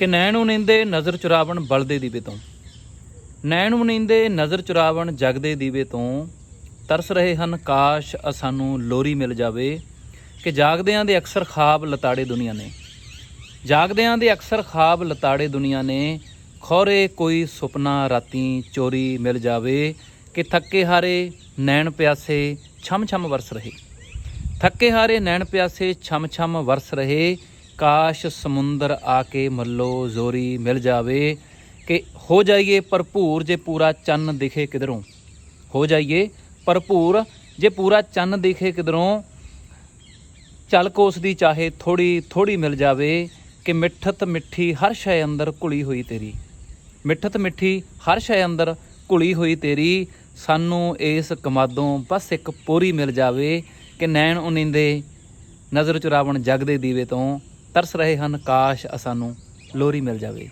ਕਿ ਨੈਣ ਉਨਿੰਦੇ ਨਜ਼ਰ ਚੁਰਾਵਣ ਬਲਦੇ ਦੀਵੇ ਤੋਂ। ਨੈਣ ਉਨਿੰਦੇ ਨਜ਼ਰ ਚੁਰਾਵਣ ਜਗਦੇ ਦੀਵੇ ਤੋਂ। ਤਰਸ ਰਹੇ ਹਨ ਕਾਸ਼ ਅ ਸਾਨੂੰ ਲੋਰੀ ਮਿਲ ਜਾਵੇ ਕਿ ਜਾਗਦਿਆਂ ਦੇ ਅਕਸਰ ਖਾਬ ਲਤਾੜੇ ਦੁਨੀਆ ਨੇ। ਜਾਗਦਿਆਂ ਦੇ ਅਕਸਰ ਖਾਬ ਲਤਾੜੇ ਦੁਨੀਆ ਨੇ। ਖੋਰੇ ਕੋਈ ਸੁਪਨਾ ਰਾਤੀ ਚੋਰੀ ਮਿਲ ਜਾਵੇ ਕਿ ਥੱਕੇ ਹਾਰੇ ਨੈਣ ਪਿਆਸੇ ਛਮ ਛਮ ਵਰਸ ਰਹੇ। ਥੱਕੇ ਹਾਰੇ ਨੈਣ ਪਿਆਸੇ ਛਮ ਛਮ ਵਰਸ ਰਹੇ ਕਾਸ਼ ਸਮੁੰਦਰ ਆ ਕੇ ਮੱਲੋ ਜ਼ੋਰੀ ਮਿਲ ਜਾਵੇ ਕਿ ਹੋ ਜਾਈਏ ਭਰਪੂਰ ਜੇ ਪੂਰਾ ਚੰਨ ਦਿਖੇ ਕਿਧਰੋਂ। ਹੋ ਜਾਈਏ ਭਰਪੂਰ ਜੇ ਪੂਰਾ ਚੰਨ ਦਿਖੇ ਕਿਧਰੋਂ, ਚੱਲ ਕੋਸ ਦੀ ਚਾਹੇ ਥੋੜੀ ਥੋੜੀ ਮਿਲ ਜਾਵੇ ਕਿ ਮਿੱਠਤ ਮਿੱਠੀ ਹਰ ਸ਼ੈ ਅੰਦਰ ਘੁਲੀ ਹੋਈ ਤੇਰੀ। ਮਿੱਠਤ ਮਿੱਠੀ ਹਰ ਸ਼ੈ ਅੰਦਰ ਘੁਲੀ ਹੋਈ ਤੇਰੀ, ਸਾਨੂੰ ਇਸ ਕਮਾਦੋਂ ਬਸ ਇੱਕ ਪੂਰੀ ਮਿਲ ਜਾਵੇ ਕਿ ਨੈਣ ਉਨਿੰਦੇ ਨਜ਼ਰ ਚੁਰਾਵਣ ਜਗਦੇ ਦੀਵੇ ਤੋਂ। ਤਰਸ ਰਹੇ ਹਨ ਕਾਸ਼ ਸਾਨੂੰ ਲੋਰੀ ਮਿਲ ਜਾਵੇ।